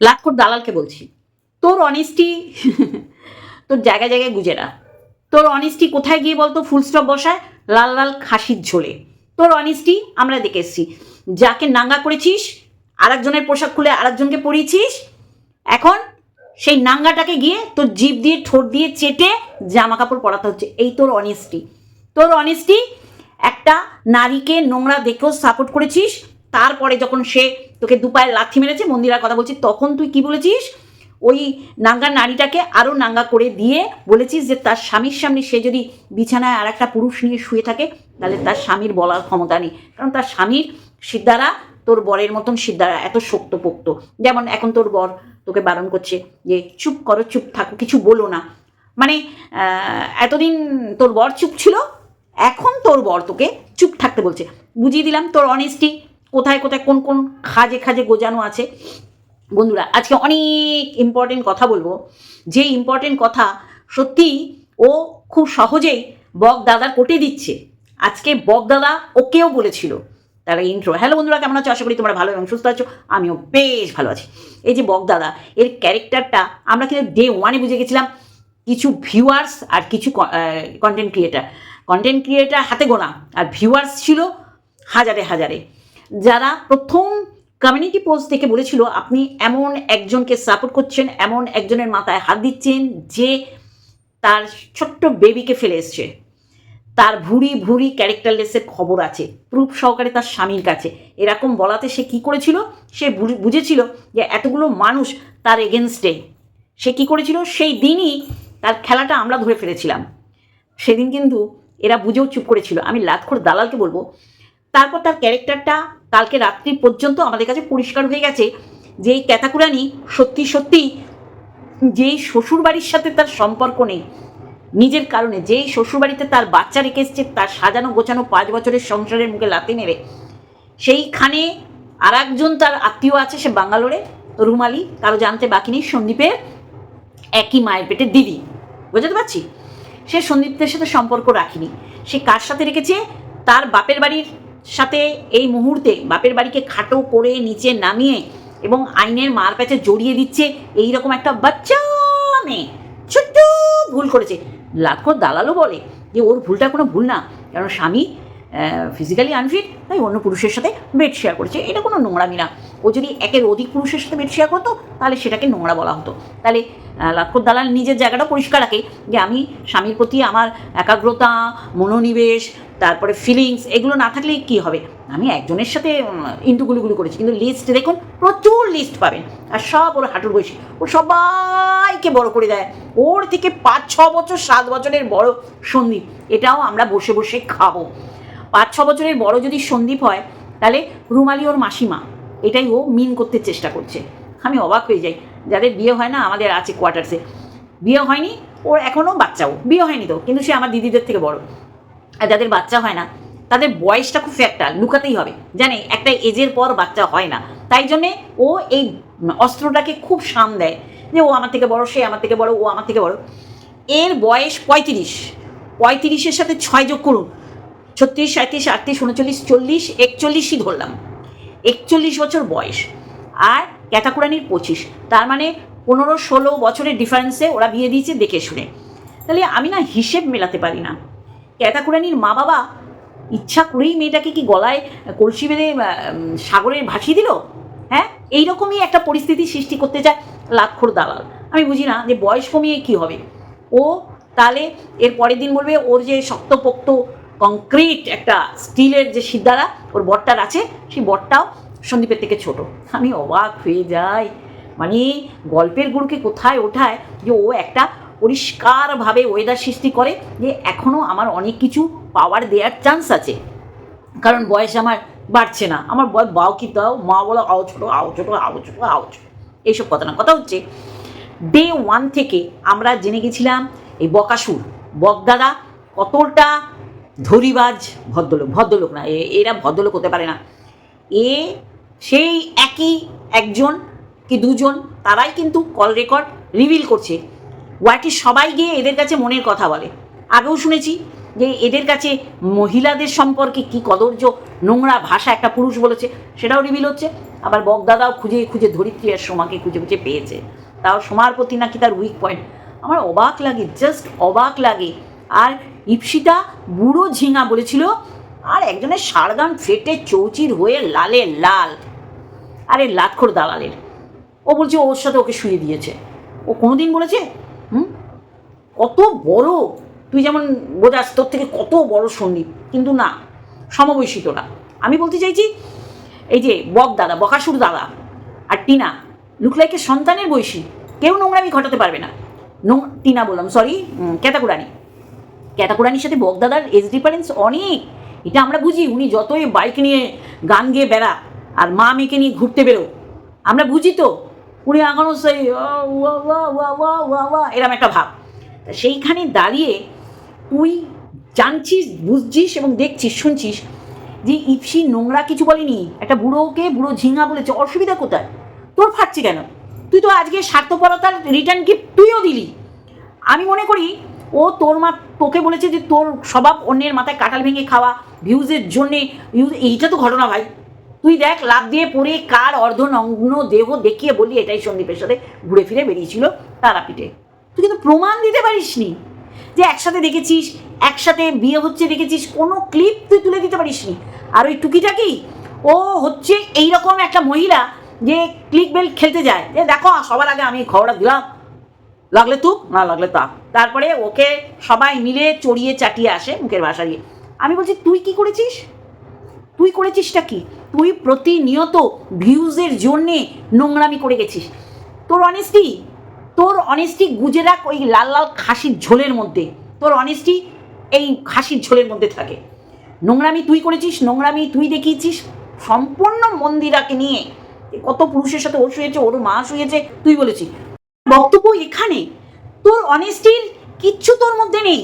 লাটকোট দালালকে বলছি। তোর অনেস্টি তোর জায়গায় জায়গায় গুজেরা তোর অনেস্টি কোথায় গিয়ে বলতো? ফুল স্টপ বসায়, লাল লাল খাসির ঝোলে। তোর অনেস্টি আমরা দেখে এসছি। যাকে নাঙ্গা করেছিস, আরেকজনের পোশাক খুলে আরেকজনকে পরিয়েছিস, এখন সেই নাঙ্গাটাকে গিয়ে তোর জিভ দিয়ে, ঠোঁট দিয়ে চেটে জামা কাপড় পরাতে হচ্ছে। এই তোর অনেস্টি তোর অনেস্টি একটা নারীকে নোংরা দেখেও সাপোর্ট করেছিস তারপরে যখন সে তোকে দুপায়ে লাথি মেরেছে, মন্দিরার কথা বলছি, তখন তুই কি বলেছিস? ওই নাঙ্গা নারীটাকে আরও নাঙ্গা করে দিয়ে বলেছিস যে তার স্বামীর সামনে সে যদি বিছানায় আর একটা পুরুষ নিয়ে শুয়ে থাকে, তাহলে তার স্বামীর বলার ক্ষমতা নেই। কারণ তার স্বামীর সিদ্ধারা তোর বরের মতন সিদ্ধারা, এত শক্তপোক্ত। যেমন এখন তোর বর তোকে বারণ করছে যে, চুপ করো, চুপ থাকো, কিছু বলো না। মানে এতদিন তোর বর চুপ ছিল, এখন তোর বর তোকে চুপ থাকতে বলছে। বুঝিয়ে দিলাম তোর অনেস্টি কোথায় কোথায় কোন কোন খাজে খাজে গোজানো আছে? বন্ধুরা, আজকে অনেক ইম্পর্টেন্ট কথা বলব। যে ইম্পর্টেন্ট কথা সত্যি ও খুব সহজেই বক দাদার কোটে দিচ্ছে। আজকে বক দাদা ওকেও বলেছিল তারা ইন্ট্রো হ্যালো বন্ধুরা, কেমন আছো? আশা করি তোমরা ভালো এবং সুস্থ আছো। আমিও বেশ ভালো আছি। এই যে বক দাদা, এর ক্যারেক্টারটা আমরা কিন্তু ডে ওয়ানে বুঝে গেছিলাম কিছু ভিউয়ার্স আর কিছু কন্টেন্ট ক্রিয়েটার কন্টেন্ট ক্রিয়েটার হাতে গোনা, আর ভিউয়ার্স ছিল হাজারে হাজারে। যারা প্রথম কমিউনিটি পোস্ট থেকে বলেছিল আপনি এমন একজনকে সাপোর্ট করছেন, এমন একজনের মাথায় হাত দিচ্ছেন যে তার ছোট্ট বেবিকে ফেলে এসছে। তার ভুড়ি ভুড়ি ক্যারেক্টারলেসের খবর আছে প্রুফ সহকারে তার স্বামীর কাছে। এরকম বলাতে সে কি করেছিল? সে বুঝ- বুঝেছিল যে এতগুলো মানুষ তার এগেনস্টে সে কি করেছিল? সেই দিনই তার খেলাটা আমরা ধরে ফেলেছিলাম। সেদিন কিন্তু এরা বুঝেও চুপ করেছিল। আমি লাতখোর দালালকে বলব, তারপর তার ক্যারেক্টারটা কালকে রাত্রি পর্যন্ত আমাদের কাছে পরিষ্কার হয়ে গেছে যে এই ক্যাতাকুরানি সত্যি সত্যি যেই শ্বশুরবাড়ির সাথে তার সম্পর্ক নেই, নিজের কারণে, যেই শ্বশুরবাড়িতে তার বাচ্চা রেখে এসছে, তার সাজানো গোছানো পাঁচ বছরের সংসারের মুখে লাতে মেরে, সেইখানে আর একজন তার আত্মীয় আছে, সে বাঙ্গালোরে, রুমালি, কারও জানতে বাকি নেই, সন্দীপের একই মায়ের পেটে দিদি, বুঝতে পারছি? সে সন্দীপদের সাথে সম্পর্ক রাখিনি, সে কার সাথে রেখেছে? তার বাপের বাড়ির সাথে এই মুহূর্তে বাপের বাড়িকে খাটো করে নিচে নামিয়ে এবং আইনের মার প্যাচে জড়িয়ে দিচ্ছে এই রকম একটা বাচ্চা মেয়ে। ছোট্ট ভুল করেছে। লাখো দালালও বলে যে ওর ভুলটা কোনো ভুল না কারণ স্বামী ফিজিক্যালি আনফিট তাই অন্য পুরুষের সাথে বেড শেয়ার করেছে। এটা কোনো নোংরামি না। ও যদি একের অধিক পুরুষের সাথে বেড শেয়ার করতো, তাহলে সেটাকে নোংরা বলা হতো। তাহলে লাক্ষর দালাল নিজের জায়গাটা পরিষ্কার রাখে যে আমি স্বামীর প্রতি আমার একাগ্রতা, মনোনিবেশ তারপরে ফিলিংস এগুলো না থাকলে কি হবে? আমি একজনের সাথে ইন্টুগুলিগুলি করেছি, কিন্তু লিস্ট দেখুন, প্রচুর লিস্ট পাবেন। আর সব ওর হাঁটুর বয়সী। ও সবাইকে বড় করে দেয়। ওর থেকে পাঁচ, ছ বছর, সাত বছরের বড় সন্দীপ। এটাও আমরা বসে বসে খাব। পাঁচ, ছ বছরের বড় যদি সন্দীপ হয়, তাহলে রুমালি ওর মাসিমা। এটাই ও মিন করতে চেষ্টা করছে। আমি অবাক হয়ে যাই। যাদের বিয়ে হয় না, আমাদের আছে কোয়ার্টার্সে বিয়ে হয়নি, ওর এখনও বাচ্চাও বিয়ে হয়নি তো, কিন্তু সে আমার দিদিদের থেকে বড়। আর যাদের বাচ্চা হয় না, তাদের বয়সটা খুব একটা লুকাতেই হবে। জানে, একটা এজের পর বাচ্চা হয় না। তাই জন্যে ও এই অস্ত্রটাকে খুব সাম দেয় যে, ও আমার থেকে বড়, সে আমার থেকে বড়, ও আমার থেকে বড়। এর বয়স পঁয়ত্রিশ। পঁয়ত্রিশের সাথে ছয় যোগ করুন। ছত্রিশ সাঁত্রিশ আটত্রিশ, উনচল্লিশ, চল্লিশ, একচল্লিশই ধরলাম। একচল্লিশ বছর বয়স। আর ক্যাটাকুরানির পঁচিশ। তার মানে পনেরো, ষোলো বছরের ডিফারেন্সে ওরা বিয়ে দিয়েছে দেখে শুনে। তাহলে আমি না হিসেব মেলাতে পারি না। ক্যাটাকুরানির মা বাবা ইচ্ছা করেই মেয়েটাকে কি গলায় কলসি বেঁধে সাগরে ভাসিয়ে দিল? হ্যাঁ? এইরকমই একটা পরিস্থিতি সৃষ্টি করতে চায় লাক্ষর দালাল। আমি বুঝি না যে বয়স কমিয়ে কি হবে। ও তাহলে এর পরের দিন বলবে, ওর যে শক্তপোক্ত কংক্রিট একটা স্টিলের যে সিদ্ধারা, ওর বটটার আছে, সেই বটটাও সন্দীপের থেকে ছোট। আমি অবাক হয়ে যাই। মানে গল্পের গুরুকে কোথায় ওঠায় যে ও একটা পরিষ্কারভাবে ওয়েদার সৃষ্টি করে যে এখনও আমার অনেক কিছু পাওয়ার দেওয়ার চান্স আছে। কারণ বয়স আমার বাড়ছে না। আমার বয়স বাও কি দাও? মা বলো, আও ছোটো আও ছোটো আও ছোটো আও ছোটো। এইসব কথা না। কথা হচ্ছে ডে ওয়ান থেকে আমরা জেনে গেছিলাম এই বকাসুর। বকদাদা কতটা ধরিবাজ ভদ্রলোক। ভদ্রলোক না এরা ভদ্রলোক হতে পারে না। এ, সেই একই একজন কি দুজন, তারাই কিন্তু কল রেকর্ড রিভিল করছে। ওয়াইটি সবাই গিয়ে এদের কাছে মনের কথা বলে। আগেও শুনেছি যে এদের কাছে মহিলাদের সম্পর্কে কি কদর্য, নোংরা ভাষা একটা পুরুষ বলেছে, সেটাও রিভিল হচ্ছে। আবার বকদাদাও খুঁজে খুঁজে ধরিত্রী আর সোমাকে খুঁজে খুঁজে পেয়েছে। তাও সোমার প্রতি নাকি তার উইক পয়েন্ট আমার অবাক লাগে জাস্ট অবাক লাগে। আর ইপসিতা বুড়ো ঝিঙা বলেছিল, আর একজনের সারগান ফেটে চৌচির হয়ে লালে লাল। আরে লাটখোর দালালের। ও বলছে ওর সাথে ওকে শুয়ে দিয়েছে। ও কোনোদিন বলেছে হুম? কত বড়? তুই যেমন বোঝাস, তোর থেকে কত বড় সন্দীপ? কিন্তু না সমবয়সী তোরা আমি বলতে চাইছি, এই যে বক দাদা, বকাসুর দাদা আর টিনা, লুকলাইকে সন্তানের বয়সী, কেউ নোংরামি ঘটাতে পারবে না। নো, টিনা বললাম সরি ক্যাতাকুরানি। ক্যাতাকুরানির সাথে বক দাদার এজ ডিফারেন্স অনেক। এটা আমরা বুঝি, উনি যতই বাইক নিয়ে গান গেয়ে বেড়া, আর মা মেয়েকে নিয়ে ঘুরতে বেরো আমরা বুঝি তো উনি এখনও সেই ওয়া, এরম একটা ভাব। তা সেইখানে দাঁড়িয়ে তুই জানছিস বুঝছিস এবং দেখছিস শুনছিস যে ইপসি নোংরা কিছু বলেনি। একটা বুড়োকে বুড়ো ঝিঙা বলেছে অসুবিধা কোথায়? তোর ফাটছে কেন? তুই তো আজকে স্বার্থপরতার রিটার্ন গিফট তুইও দিলি। আমি মনে করি ও তোর মা তোকে বলেছে যে তোর স্বভাব অন্যের মাথায় কাটাল ভেঙে খাওয়া ভিউজের জন্যে ভিউজ এইটা তো ঘটনা ভাই। তুই দেখ লাভ দিয়ে পড়ে কার অর্ধনগ্ন দেহ দেখিয়ে বলি এটাই সন্দীপের সাথে ঘুরে ফিরে বেরিয়েছিল তারাপীঠে। তুই কিন্তু প্রমাণ দিতে পারিসনি যে একসাথে দেখেছিস, একসাথে বিয়ে হচ্ছে দেখেছিস, কোনো ক্লিপ তুই তুলে দিতে পারিসনি। আর ওই টুকিটাকি, ও হচ্ছে এইরকম একটা মহিলা যে ক্লিক বেল খেলতে যায়। যে দেখো, সবার আগে আমি খবরটা দিলাম। লাগলে তু না লাগলে তা। তারপরে ওকে সবাই মিলে চড়িয়ে চাটিয়ে আসে মুখের ভাষা দিয়ে। আমি বলছি, তুই কি করেছিস? তুই করেছিসটা কি? তুই প্রতিনিয়ত ভিউজের জন্যে নোংরামি করে গেছিস। তোর অনেস্টি তোর অনেস্টি গুজে রাখ ওই লাল লাল খাসির ঝোলের মধ্যে। তোর অনেস্টি এই খাসির ঝোলের মধ্যে থাকে। নোংরামি তুই করেছিস, নোংরামি তুই দেখিয়েছিস। সম্পূর্ণ মন্দিরাকে নিয়ে কত পুরুষের সাথে ও শুয়েছে, ওর মা শুয়েছে, তুই বলেছিস। বক্তব্য এখানে। তোর অনেস্টির কিচ্ছু তোর মধ্যে নেই।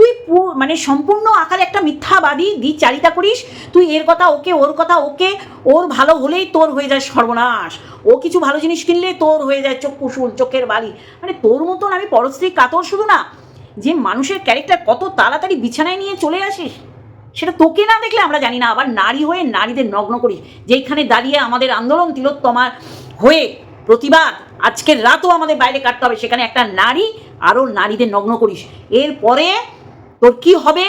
তুই মানে সম্পূর্ণ আকারে একটা মিথ্যাবাদী দ্বিচারিতা করিস, তুই এর কথা ওকে, ওর কথা ওকে, ওর ভালো হলেই তোর হয়ে যায় সর্বনাশ। ও কিছু ভালো জিনিস কিনলে তোর হয়ে যায় চোখ কুসুল, চোখের বালি। মানে তোর মতন আমি পরশ্রী কাতর শুধু না, যে মানুষের ক্যারেক্টার কত তাড়াতাড়ি বিছানায় নিয়ে চলে আসিস, সেটা তোকে না দেখলে আমরা জানি না। আবার নারী হয়ে নারীদের নগ্ন করিস যেখানে দাঁড়িয়ে আমাদের আন্দোলন তিলোত্তমার হয়ে প্রতিবাদ, আজকের রাতও আমাদের বাইরে কাটতে হবে, সেখানে একটা নারী আরও নারীদের নগ্ন করিস। এরপরে তোর কি হবে?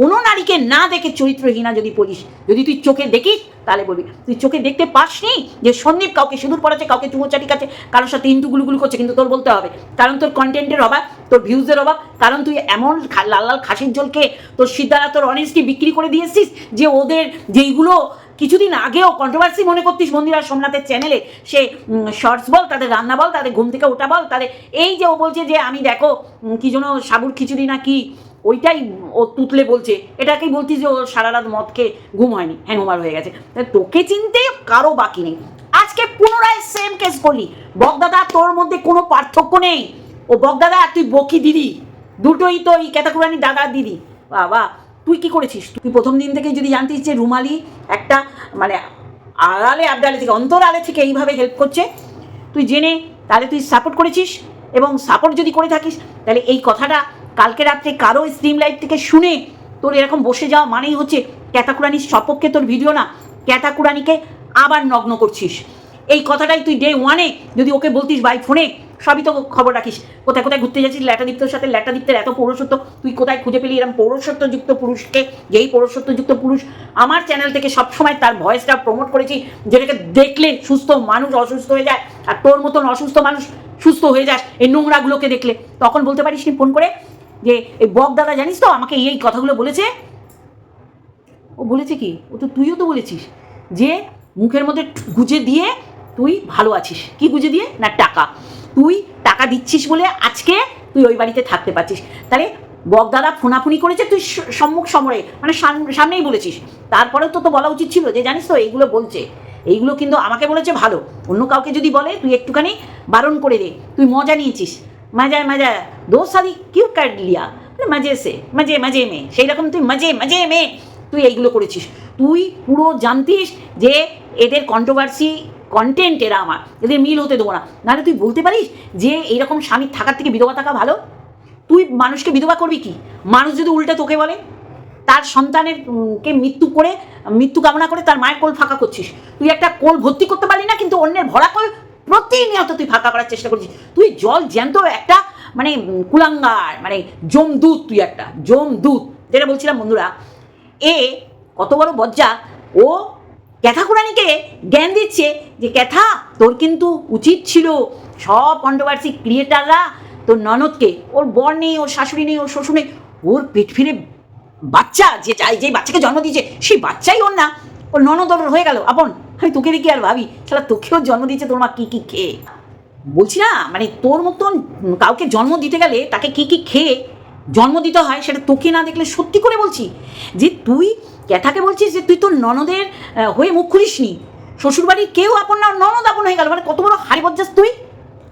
কোনো নারীকে না দেখে চরিত্রহীনা যদি পড়িস যদি তুই চোখে দেখিস, তাহলে বলবি, তুই চোখে দেখতে পাসনি যে সন্দীপ কাউকে সিঁদুর পড়াচ্ছে, কাউকে চুমোচাটি কাছে কারোর সাথে ইন্টু গুলুগুলু করছে, কিন্তু তোর বলতে হবে, কারণ তোর কন্টেন্টের অভাব, তোর ভিউজের অভাব, কারণ তুই এমন লাল লাল খাসির জলকে তোর সিদ্ধারা, তোর অনেস্টি বিক্রি করে দিয়েছিস যে ওদের যেইগুলো কিছুদিন আগেও কন্ট্রোভার্সি মনে করতিস মন্দিরা সোমনাথের চ্যানেলে সে শর্টস বল, তাদের রান্না বল, তাদের ঘুম থেকে ওঠা বল, তাদের, এই যে ও বলছে যে আমি দেখো কি যেন সাবুর খিচুড়ি না কি ওইটাই ও তুতলে বলছে। এটাকেই বলতিস যে ও সারা রাত মদ খেয়ে ঘুম হয়নি, হ্যাংওভার হয়ে গেছে। তোকে চিনতে কারও বাকি নেই। আজকে পুনরায় সেম কেস করলি। বকদাদা তোর মধ্যে কোনো পার্থক্য নেই। ও বকদাদা আর তুই বকি দিদি। দুটোই তো এই ক্যাতাকুরানি দাদা দিদি। বাবা, তুই কি করেছিস? তুই প্রথম দিন থেকে যদি জানতিস যে রুমালি একটা মানে আড়ালে, আবডালে থেকে অন্তর আলে থেকে এইভাবে হেল্প করছে, তুই জেনে তাহলে তুই সাপোর্ট করেছিস এবং সাপোর্ট যদি করে থাকিস, তাহলে এই কথাটা কালকে রাত্রে কারও স্ট্রিম লাইট থেকে শুনে তোর এরকম বসে যাওয়া মানেই হচ্ছে ক্যাতাকুরানির সপক্ষে তোর ভিডিও না ক্যাতাকুরানিকে আবার নগ্ন করছিস। এই কথাটাই তুই ডে ওয়ানে যদি ওকে বলতিস বাই ফোনে সবই তো খবর রাখিস। কোথায় কোথায় ঘুরতে যাচ্ছিস, ল্যাটাদীপ্তর সাথে, ল্যাটাদীপ্তের এত পৌরসত্ব, তুই কোথায় খুঁজে পেলি এরকম পৌরসত্বযুক্ত পুরুষকে? যেই পৌরসত্বযুক্ত পুরুষ আমার চ্যানেল থেকে সবসময় তার ভয়েসটা প্রমোট করেছি, যেটাকে দেখলে সুস্থ মানুষ অসুস্থ হয়ে যায়, আর তোর মতন অসুস্থ মানুষ সুস্থ হয়ে যাস, এই নোংরাগুলোকে দেখলে। তখন বলতে পারিস নি ফোন করে? যে এই বক দাদা জানিস তো আমাকে এই কথাগুলো বলেছে? ও বলেছে কি? ও তো তুইও তো বলেছিস যে মুখের মধ্যে গুজে দিয়ে তুই ভালো আছিস। কি গুজে দিয়ে? না, টাকা। তুই টাকা দিচ্ছিস বলে আজকে তুই ওই বাড়িতে থাকতে পারছিস। তাহলে বকদাদা ফোনাফুনি করেছে তুই সম্মুখ সমরে মানে সাম- সামনেই বলেছিস। তারপরেও তো তো বলা উচিত ছিল যে, জানিস তো, এইগুলো বলছে। এইগুলো কিন্তু আমাকে বলেছে ভালো। অন্য কাউকে যদি বলে, তুই একটুখানি বারণ করে দে। তুই মজা নিয়েছিস। মজা মজা দো সাদি কিউ কাট লিয়া। বলে, মজে সে মজে মজে মে সেই রকম তুই মজে মজে মে তুই এইগুলো করেছিস। তুই পুরো জানতিস যে এদের কন্ট্রোভার্সি কন্টেন্ট এরা আমার এদের মিল হতে দেবো না। নাহলে তুই বলতে পারিস যে এইরকম স্বামীর থাকার থেকে বিধবা থাকা ভালো? তুই মানুষকে বিধবা করবি কি? মানুষ যদি উল্টে তোকে বলে তার সন্তানের কে মৃত্যু করে মৃত্যু কামনা করে তার মায়ের কোল ফাঁকা করছিস। তুই একটা কোল ভর্তি করতে পারলি না কিন্তু অন্যের ভরা কোল প্রতিনিয়ত তুই ফাঁকা করার চেষ্টা করছিস। তুই জল জ্যান্ত একটা মানে কুলাঙ্গার মানে জমদূত তুই একটা জমদূত যেটা বলছিলাম বন্ধুরা, এ কত বড় বজ্জা, ও ক্যাথা কুরানিকে জ্ঞান দিচ্ছে যে, ক্যাথা, তোর কিন্তু উচিত ছিল সব কন্ট্রোভার্সি ক্রিয়েটাররা তোর ননদকে, ওর বর নেই, ওর শাশুড়ি নেই, ওর শ্বশুর নেই, ওর পেট ফিরে বাচ্চা যে চাই যে বাচ্চাকে জন্ম দিয়েছে, সেই বাচ্চাই ওর না। ওর ননদ হয়ে গেল, আপন। আমি তোকে দেখি আর ভাবি, শালা, তোকেও জন্ম দিয়েছে, তোর মা কী কী খেয়ে? বলছি না মানে তোর মতন কাউকে জন্ম দিতে গেলে তাকে কি কি খেয়ে জন্ম দিতে হয় সেটা তোকে না দেখলে সত্যি করে বলছি? যে তুই ক্যাথাকে বলছিস যে তুই তোর ননদের হয়ে মুখ খুলিস নি শ্বশুরবাড়ির কেউ আপন না, ননদ আপন হয়ে গেল মানে কত বড় হারি বজ্জাস তুই?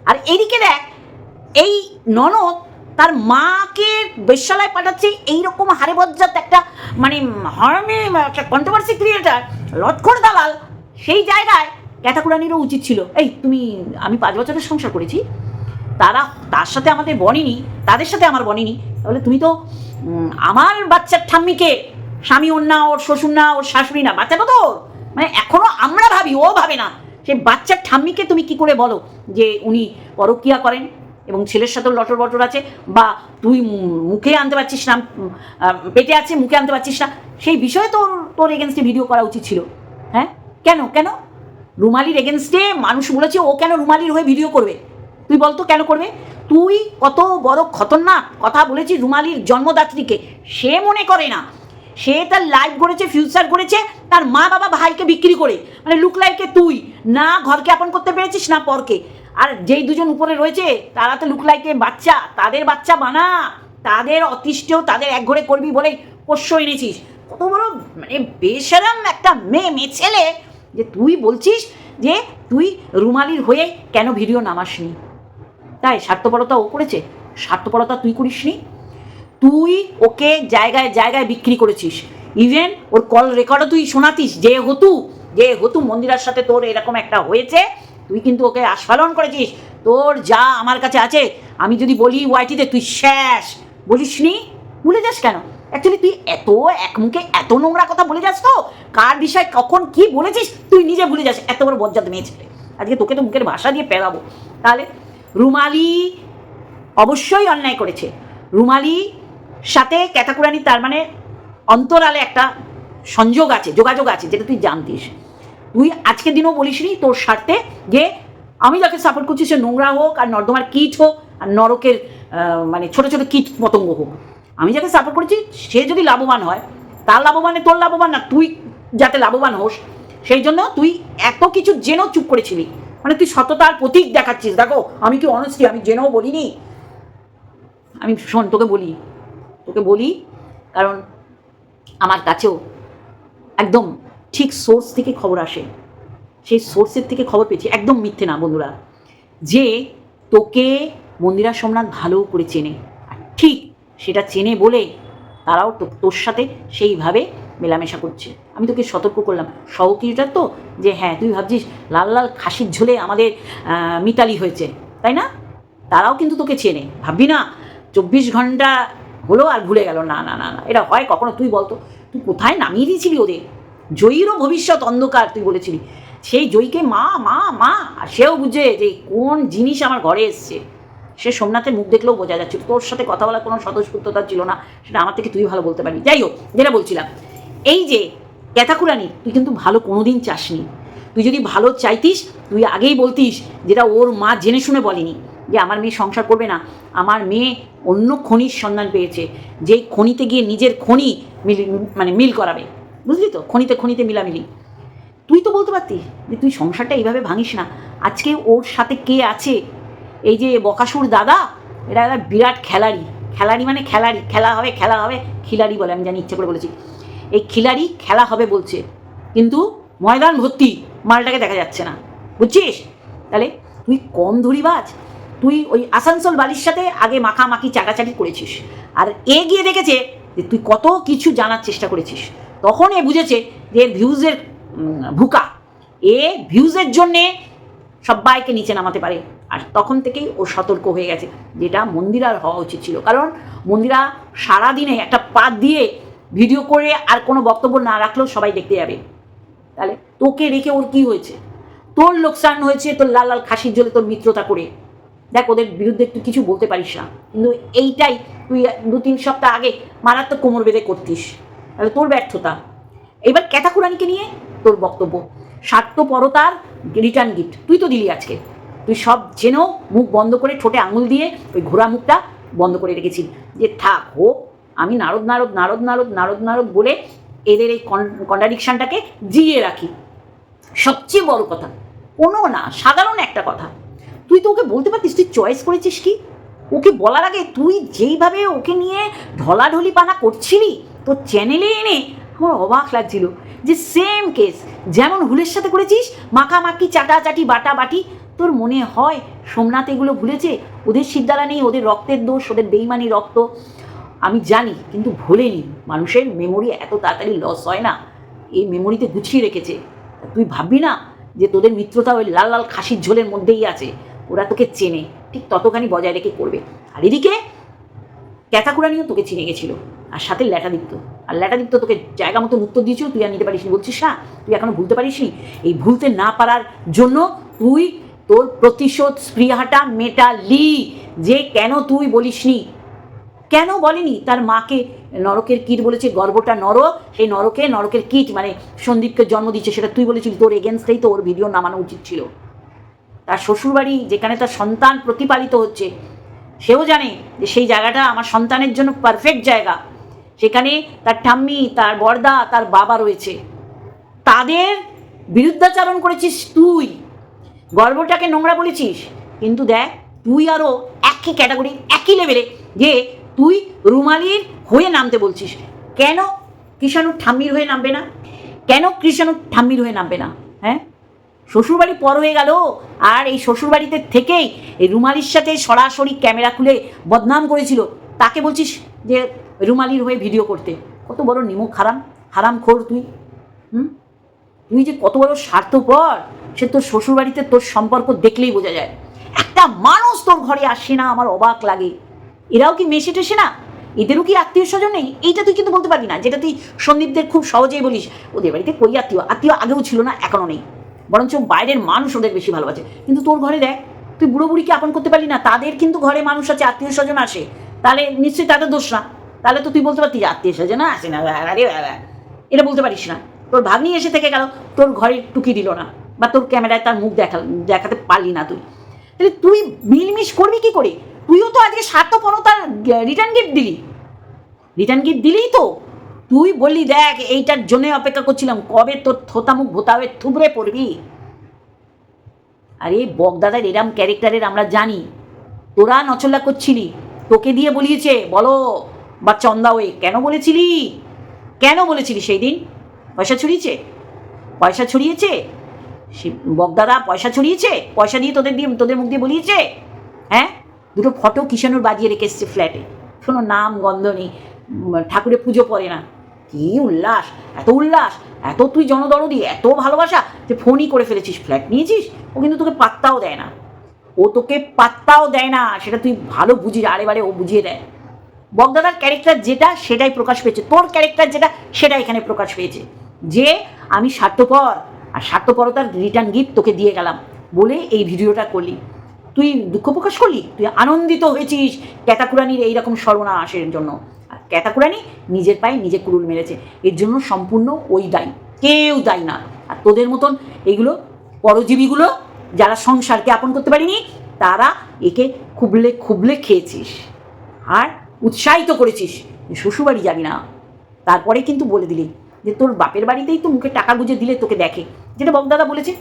আর এদিকে দেখ, এই ননদ তার মাকে বেশ্যালয় পাঠাচ্ছে, এইরকম হারে বজ্জাত একটা মানে হরমে একটা কন্ট্রোভার্সি ক্রিয়েটার লটখর দালাল, সেই জায়গায় ক্যাটাকুরানিরও উচিত ছিল। এই, তুমি, আমি পাঁচ বছরের সংসার করেছি, তারা, তার সাথে আমাদের বনেনি, তাদের সাথে আমার বনেনি, তাহলে তুমি তো আমার বাচ্চার ঠাম্মিকে, স্বামী ওর না, ওর শ্বশুর না, ওর শাশুড়ি না বাচ্চাটা তো মানে এখনও আমরা ভাবি, ও ভাবে না, সে বাচ্চার ঠাম্মিকে তুমি কি করে বলো যে উনি পরক্রিয়া করেন? এবং ছেলের সাথেও লটর বটর আছে, বা তুই মুখে আনতে পারছিস না পেটে আছে, মুখে আনতে পারছিস না, সেই বিষয়ে তোর তোর এগেনস্টে ভিডিও করা উচিত ছিল। হ্যাঁ? কেন? কেন? রুমালির এগেনস্টে মানুষ বলেছে, ও কেন রুমালির হয়ে ভিডিও করবে? তুই বলতো কেন করবে? তুই কত বড় খতরনাক কথা বলেছিস রুমালির জন্মদাত্রীকে। সে মনে করে না। সে তার লাইফ গড়েছে ফিউচার গড়েছে, তার মা বাবা ভাইকে বিক্রি করে। মানে লুক লাইকে তুই। না ঘরকে আপন করতে পেরেছিস, না পরকে। আর যেই দুজন উপরে রয়েছে, তারা তো লুক লাইকে বাচ্চা। তাদের বাচ্চা বানা। তাদের অতিষ্ঠেও তাদের এক ঘরে করবি বলেই পোষ্য এনেছিস। কত বড় মানে বেসারাম একটা মেয়ে মেয়ে ছেলে যে তুই বলছিস যে তুই রুমালির হয়ে কেন ভিডিও নামাসনি? তাই স্বার্থপরতা ও করেছে। স্বার্থপরতা তুই করিসনি। তুই ওকে জায়গায় জায়গায় বিক্রি করেছিস। ইভেন ওর কল রেকর্ডও তুই শোনাতিস। যে হতু যে হতু মন্দিরার সাথে তোর এরকম একটা হয়েছে তুই কিন্তু ওকে আস্ফালন করেছিস। তোর যা আমার কাছে আছে, আমি যদি বলি ওয়াইটিতে তুই শেষ বলিস নি? ভুলে যাস কেন? অ্যাকচুয়ালি তুই এত এক মুখে এত নোংরা কথা বলে যাস তো? কার বিষয় কখন কি বলেছিস তুই নিজে ভুলে যাস, এত বড় বজ্জাত মেয়ে ছেলে। আজকে তোকে তো মুখের ভাষা দিয়ে পেরাবো। তাহলে রুমালি অবশ্যই অন্যায় করেছে। রুমালি সাথে ক্যাটাকুরানি তার মানে অন্তরালে একটা সংযোগ আছে, যোগাযোগ আছে, যেটা তুই জানতিস। তুই আজকের দিনও বলিসনি তোর স্বার্থে যে আমি যাকে সাপোর্ট করছি সে নোংরা হোক আর নর্দমার কীট হোক আর নরকের মানে ছোট ছোট কীট পতঙ্গ হোক। আমি যাকে সাপোর্ট করছি সে যদি লাভবান হয়, তার লাভবানে তোর লাভবান না, তুই যাতে লাভবান হোস, সেই জন্য তুই এত কিছু জেনেও চুপ করেছিলি। মানে তুই সততার প্রতীক দেখাচ্ছিস। দেখো, আমি কি অনেস্টি আমি জেনেও বলিনি? আমি শোন, তোকে বলি তোকে বলি, কারণ আমার কাছেও একদম ঠিক সোর্স থেকে খবর আসে। সেই সোর্সের থেকে খবর পেয়েছি। একদম মিথ্যে না, বন্ধুরা। যে তোকে মন্দিরা সোমনাথ ভালো করে চেনে ঠিক সেটা চেনে বলে তারাও তোর সাথে সেইভাবে মেলামেশা করছে। আমি তোকে সতর্ক করলাম। সহকিরিটার তো যে হ্যাঁ তুই ভাবছিস লাল লাল খাসির ঝোলে আমাদের মিতালি হয়েছে, তাই না? তারাও কিন্তু তোকে চেনে। ভাববি না, চব্বিশ ঘণ্টা হলো আর ভুলে গেল। না না না না, এটা হয় কখনো, তুই বলতো। তুই কোথায় নামিয়ে দিয়েছিলি ওদের? জয়ীরও ভবিষ্যৎ অন্ধকার, তুই বলেছিলি। সেই জয়ীকে মা মা মা, আর সেও বুঝে যে কোন জিনিস আমার ঘরে এসছে। সে সোমনাথের মুখ দেখলেও বোঝা যাচ্ছে, তোর সাথে কথা বলার কোনো স্বতঃস্ফূর্ততা ছিল না, সেটা আমার থেকে তুই ভালো বলতে পারবি। যাই হোক, যেটা বলছিলাম, এই যে ক্যাথাকুরানি, তুই কিন্তু ভালো কোনোদিন চাসনি। তুই যদি ভালো চাইতিস, তুই আগেই বলতিস, যেটা ওর মা জেনে শুনে বলেনি, যে আমার মেয়ে সংসার করবে না। আমার মেয়ে অন্য খনির সন্ধান পেয়েছে, যেই খনিতে গিয়ে নিজের খনি মিল মানে মিল করাবে। বুঝলি তো? খনিতে খনিতে মিলামিলি। তুই তো বলতে পারতি যে তুই সংসারটা এইভাবে ভাঙিস না। আজকে ওর সাথে কে আছে? এই যে বকাসুর দাদা, এটা একটা বিরাট খেলাড়ি। খেলাড়ি মানে খেলাড়ি। খেলা হবে খেলা হবে, খিলাড়ি বলে, আমি জানি, ইচ্ছে করে বলেছি। এই খিলাড়ি খেলা হবে বলছে, কিন্তু ময়দান ভর্তি, মালটাকে দেখা যাচ্ছে না। বুঝছিস? তাহলে তুই কম ধরিবাজ তুই ওই আসানসোল বালির সাথে আগে মাখামাখি, চাটাচাটি করেছিস। আর এ গিয়ে দেখেছে যে তুই কত কিছু জানার চেষ্টা করেছিস। তখন এ বুঝেছে যে ভিউজের ভুকা। এ ভিউজের জন্যে সবাইকে নিচে নামাতে পারে। আর তখন থেকেই ও সতর্ক হয়ে গেছে। যেটা মন্দিরার হওয়া উচিত ছিল। কারণ মন্দিরা সারাদিনে একটা পাত দিয়ে ভিডিও করে আর কোনো বক্তব্য না রাখলেও সবাই দেখতে যাবে। তাহলে তোকে রেখে ওর কি হয়েছে? তোর লোকসান হয়েছে, তোর লাল লাল খাসির জলে তোর মিত্রতা করে। দেখ, ওদের বিরুদ্ধে তুই কিছু বলতে পারিস না। কিন্তু এইটাই তুই দু তিন সপ্তাহ আগে মারাত্মক কোমর বেঁধে করতিস। তাহলে তোর ব্যর্থতা। এবার ক্যাথাকুরানিকে নিয়ে তোর বক্তব্য। স্বার্থপরতার রিটার্ন গিফট তুই তো দিলি আজকে। তুই সব জেনেও মুখ বন্ধ করে ঠোঁটে আঙুল দিয়ে ওই ঘোড়া মুখটা বন্ধ করে রেখেছিলি। যে থাক, হোক, আমি নারদ নারদ নারদ নারদ নারদ নারদ বলে এদের এই কন্ট্রাডিকশানটাকে জিয়ে রাখি। সবচেয়ে বড় কথা, কোনো না, সাধারণ একটা কথা। তুই তো ওকে বলতে পারতিস, তুই চয়েস করেছিস কি? ওকে বলার আগে তুই যেইভাবে ওকে নিয়ে ঢলাঢলি পানা করছিলি তোর চ্যানেলে এনে আমার অবাক লাগছিল যে সেম কেস যেমন হুলের সাথে করেছিস, মাখামাখি, চাটাচাটি বাটা বাটি তোর মনে হয় সোমনাথ এগুলো ভুলেছে? ওদের সিদ্ধারা নেই, ওদের রক্তের দোষ, ওদের বেইমানি রক্ত। আমি জানি, কিন্তু ভোলেনি। মানুষের মেমোরি এত তাড়াতাড়ি লস হয় না। এই মেমোরিতে গুছিয়ে রেখেছে। তুই ভাববি না যে তোদের মিত্রতা ওই লাল লাল খাসির ঝোলের মধ্যেই আছে? ওরা তোকে চেনে। ঠিক ততখানি বজায় রেখে করবে। আর এদিকে ক্যাথাকুরানিও তোকে চিনে গেছিল। আর সাথে ল্যাটা ল্যাটাদিত্য। আর ল্যাটাদিত্য তোকে জায়গা মতো উত্তর দিয়েছিল, তুই আর নিতে পারিসনি। বলছিস না তুই এখনও ভুলতে পারিসনি? এই ভুলতে না পারার জন্য তুই তোর প্রতিশোধ স্পৃহাটা মেটালি। যে কেন তুই বলিসনি? কেন বলেনি? তার মাকে নরকের কীট বলেছে, গর্বটা নর, সেই নরকে নরকের কীট মানে সন্দীপকে জন্ম দিচ্ছে সেটা তুই বলেছিলি, তোর এগেনস্টেই তো ওর ভিডিও নামানো উচিত ছিল। তার শ্বশুরবাড়ি, যেখানে তার সন্তান প্রতিপালিত হচ্ছে সেও জানে যে সেই জায়গাটা আমার সন্তানের জন্য পারফেক্ট জায়গা। সেখানে তার ঠাম্মি, তার বর্দা তার বাবা রয়েছে। তাদের বিরুদ্ধাচারণ করেছিস তুই। গর্বটাকে নোংরা বলেছিস। কিন্তু দেখ, তুই আরও একই ক্যাটাগরি একই লেভেলে যে তুই রুমালির হয়ে নামতে বলছিস। কেন কৃষাণুর ঠাম্মির হয়ে নামবে না? কেন কৃষাণুর ঠাম্মির হয়ে নামবে না? হ্যাঁ? শ্বশুরবাড়ি পর হয়ে গেল। আর এই শ্বশুরবাড়িতে থেকেই এই রুমালির সাথে সরাসরি ক্যামেরা খুলে বদনাম করেছিল। তাকে বলছিস যে রুমালির হয়ে ভিডিও করতে। কত বড় নিমক হারাম হারাম খোর তুই। হুম? তুই যে কত বড় স্বার্থপর, সে তোর শ্বশুরবাড়িতে তোর সম্পর্ক দেখলেই বোঝা যায়। একটা মানুষ তোর ঘরে আসে না, আমার অবাক লাগে। এরাও কি মেশে টেসে না? এদেরও কি আত্মীয় স্বজন নেই? এইটা তুই কিন্তু বলতে পারবি না, যেটা তুই সন্দীপদের খুব সহজেই বলিস। ওদের বাড়িতে কই আত্মীয়? আত্মীয় আগেও ছিল না, এখনও নেই। বরঞ্চ বাইরের মানুষ ওদের বেশি ভালোবাসে। কিন্তু তোর ঘরে দেখ, তুই বুড়ো বুড়িকে আপন করতে পারলি না, তাদের কিন্তু ঘরে মানুষ আছে আত্মীয় স্বজন আসে। তাহলে নিশ্চয়ই তাদের দোষ না। তাহলে তো তুই বলতে পারতিস আত্মীয় স্বজন আসে না আরে বাবা। এটা বলতে পারিস না। তোর ভাগ্নি এসে থেকে গেল, তোর ঘরে টুকি দিল না, বা তোর ক্যামেরায় তার মুখ দেখা, দেখাতে পারলি না তুই। তাহলে তুই মিলমিশ করবি কি করে? তুইও তো আজকে স্বার্থপরতার রিটার্ন গিফট দিলি। রিটার্ন গিফট দিলি তো। তুই বললি দেখ এইটার জন্য অপেক্ষা করছিলাম। কবে তোর থোতামুখ ভোতা হয়ে থুবড়ে পড়বি? আরে বগদাদার এরাম ক্যারেক্টারের আমরা জানি। তোরা নচল্লা করছিলি। তোকে দিয়ে বলিয়েছে বলো বা চন্দা ওয়ে কেন বলেছিলি? কেন বলেছিলি সেই দিন? পয়সা ছড়িয়েছে? পয়সা ছড়িয়েছে? সে বগদাদা পয়সা ছড়িয়েছে? পয়সা দিয়ে তোদের দিয়ে তোদের মুখ দিয়ে বলিয়েছে? হ্যাঁ? দুটো ফটো কিষানুর বাজিয়ে রেখে এসছে ফ্ল্যাটে শোনো নাম গন্ধ নেই। উম, ঠাকুরের পুজো পড়ে না। কি উল্লাস, এত উল্লাস, এত তুই জনদরদি, এত ভালোবাসা যে ফোনই করে ফেলেছিস ফ্ল্যাট নিয়েছিস? ও কিন্তু তোকে পাত্তাও দেয় না। ও তোকে পাত্তাও দেয় না, সেটা তুই ভালো বুঝিস, আরে বারে ও বুঝিয়ে দেয়। বগদাদার ক্যারেক্টার যেটা, সেটাই প্রকাশ পেয়েছে। তোর ক্যারেক্টার যেটা, সেটা এখানে প্রকাশ পেয়েছে। যে আমি স্বার্থপর, আর স্বার্থপরতার রিটার্ন গিফট তোকে দিয়ে গেলাম বলে এই ভিডিওটা করলি। তুই দুঃখ প্রকাশ করলি? তুই আনন্দিত হয়েছিস ক্যাতাকুরানির এইরকম সর্বনাশের জন্য। আর ক্যাতাকুরানি নিজের পায়ে নিজে কুড়ুল মেরেছে। এর জন্য সম্পূর্ণ ওই দায়ী। কেউ দায়ী না। আর তোদের মতন এইগুলো পরজীবীগুলো যারা সংসারকে আপন করতে পারিনি, তারা একে খুবলে খুবলে খেয়েছিস। আর উৎসাহিত করেছিস। শ্বশুরবাড়ি যাবি না। তারপরে কিন্তু বলে দিলি যে তোর বাপের বাড়িতেই তো মুখে টাকা গুঁজে দিলে তোকে দেখে। যেটা বগদাদা বলেছে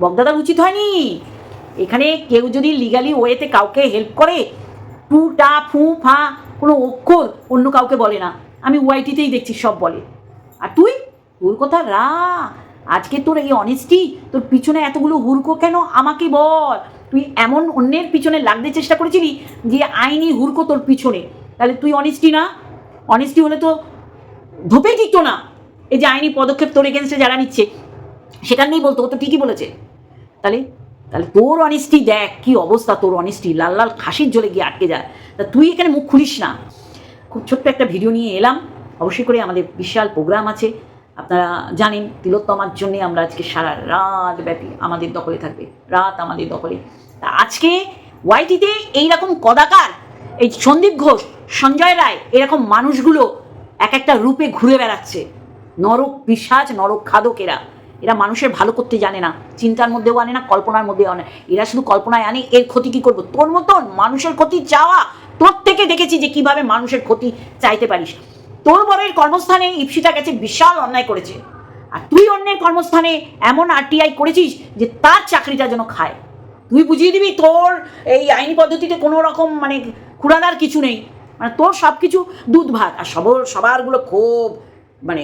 বগদাদার উচিত হয়নি। এখানে কেউ যদি লিগালি ওয়েতে কাউকে হেল্প করে টু টা ফু, ফা কোনো অক্ষর অন্য কাউকে বলে না। আমি ওয়াইটিতেই দেখছি সব বলে। আর তুই? তোর কথা রা। আজকে তোর এই অনেস্টি তোর পিছনে এতগুলো হুড়কো কেন আমাকে বল? তুই এমন অন্যের পিছনে লাগতে চেষ্টা করেছিলি যে আইনি হুড়কো তোর পিছনে। তাহলে তুই অনেস্টি না? অনেস্টি হলে তো ধোপেই টিকতো না। এই যে আইনি পদক্ষেপ তোর এগেনস্টে যারা নিচ্ছে সেখানেই বলতো, ও তো ঠিকই বলেছে। তাহলে তাহলে তোর অনেস্টি দেখ, কি অবস্থা তোর অনেস্টি লাল লাল খাসির জলে গিয়ে আটকে যায়। তা তুই এখানে মুখ খুলিস না। খুব ছোট্ট একটা ভিডিও নিয়ে এলাম। অবশ্যই করে আমাদের বিশাল প্রোগ্রাম আছে। আপনারা জানেন, তিলোত্তমার জন্যে আমরা আজকে সারা রাত ব্যাপী আমাদের দখলে থাকবে। রাত আমাদের দখলে। তা আজকে ওয়াইটিতে এইরকম কদাকার, এই সন্দীপ ঘোষ, সঞ্জয় রায়, এরকম মানুষগুলো এক একটা রূপে ঘুরে বেড়াচ্ছে। নরক পিসাজ নরক খাদক এরা মানুষের ভালো করতে জানে না, চিন্তার মধ্যেও আনে না, কল্পনার মধ্যেও আনে এরা শুধু কল্পনায় আনে, এর ক্ষতি কি করব? তোর মতন মানুষের ক্ষতি চাওয়া, তোর থেকে দেখেছি যে কীভাবে মানুষের ক্ষতি চাইতে পারিস। তোর বরের কর্মস্থানে ইপসিটা গেছে, বিশাল অন্যায় করেছে। আর তুই অন্যের কর্মস্থানে এমন আরটিআই করেছিস যে তার চাকরিটা যেন খায়। তুই বুঝিয়ে দিবি তোর এই আইনি পদ্ধতিতে কোনো রকম মানে খুঁড়াদার কিছু নেই। মানে তোর সব কিছু দুধ ভাত, আর সব, সবারগুলো খুব মানে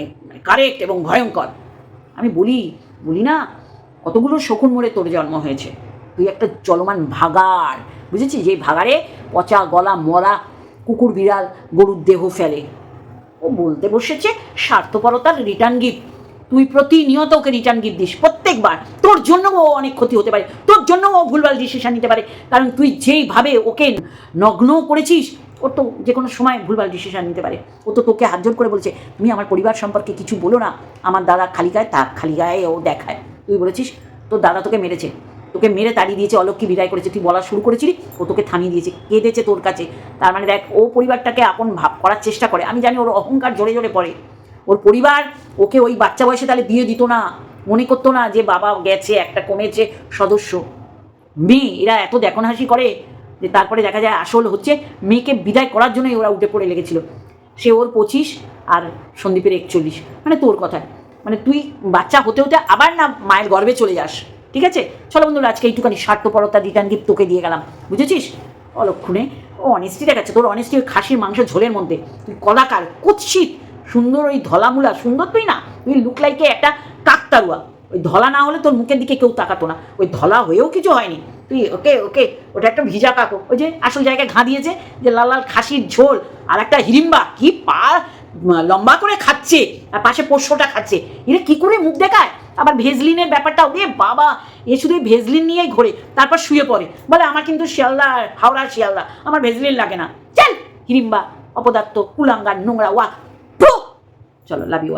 কারেক্ট এবং ভয়ঙ্কর। আমি বলি বলি না, কতগুলো শকুন মোড়ে তোর জন্ম হয়েছে। তুই একটা চলমান ভাগার বুঝেছিস? যে ভাগারে পচা গলা, মরা কুকুর বিড়াল গরুর দেহ ফেলে। ও বলতে বসেছে, স্বার্থপরতার রিটার্ন গিফট তুই প্রতিনিয়ত ওকে রিটার্ন গিফট দিস। প্রত্যেকবার। তোর জন্য ও অনেক ক্ষতি হতে পারে। তোর জন্য ও ভুলভাল ডিসিশন নিতে পারে। কারণ তুই যেইভাবে ওকে নগ্ন করেছিস ওর তো যে কোনো সময় ভুলভাল ডিসিশন নিতে পারে। ও তো তোকে হাত জোর করে বলছে, তুমি আমার পরিবার সম্পর্কে কিছু বলো না। আমার দাদা খালি গায়ে, তা খালি গায়ে ও দেখায়। তুই বলেছিস, তোর দাদা তোকে মেরেছে। তোকে মেরে তাড়িয়ে দিয়েছে অলক্ষী বিদায় করেছে। তুই বলা শুরু করেছিলি, ও তোকে থামিয়ে দিয়েছে, কেঁদেছে তোর কাছে। তার মানে দেখ, ও পরিবারটাকে আপন ভাব করার চেষ্টা করে। আমি জানি ওর অহংকার জোরে জোরে পড়ে। ওর পরিবার ওকে ওই বাচ্চা বয়সে তাহলে বিয়ে দিত না। মনে করতো না যে বাবা গেছে, একটা কমেছে সদস্য। মেয়ে, এরা এত দেখন হাসি করে যে তারপরে দেখা যায় আসল হচ্ছে মেয়েকে বিদায় করার জন্যই ওরা উঠে পড়ে লেগেছিল। সে ওর পঁচিশ আর সন্দীপের একচল্লিশ। মানে তোর কথা মানে তুই বাচ্চা হতে হতে আবার না মায়ের গর্ভে চলে যাস। ঠিক আছে? চলো বন্ধুরা, আজকে এইটুখানি স্বার্থপরতা রিটার্ন গিফট তোকে দিয়ে গেলাম। বুঝেছিস? অলক্ষণে ও অনেস্টি দেখাচ্ছে তোর অনেস্টি ওই খাসির মাংস ঝোলের মধ্যে। তুই কলাকার, কুৎসিত, সুন্দর ওই ধলামুলা, সুন্দর তুই না, তুই লুক লাইকে একটা কাকতারুয়া ওই ধলা না হলে তোর মুখের দিকে কেউ তাকাতো না। ওই ধলা হয়েও কিছু হয়নি। তুই ওকে ওকে, ওটা একটা ভিজা কাকো। ওই যে আসল জায়গায় ঘা দিয়েছে, যে লাল লাল খাসির ঝোল আর একটা হিরিম্বা। কি পা, লম্বা করে খাচ্ছে আর পাশে পোষ্যটা খাচ্ছে। এরা কি করে মুখ দেখায়? আবার ভেজলিনের ব্যাপারটা ওরে বাবা, এ শুধু ভেজলিন নিয়েই ঘোরে, তারপর শুয়ে পড়ে। বলে, আমার কিন্তু শিয়ালদা, হাওড়ার শিয়ালদা। আমার ভেজলিন লাগে না। চল, হিরিম্বা, অপদার্থ, কুলাঙ্গার, নোংরা ওয়া চলো লাভ ইউ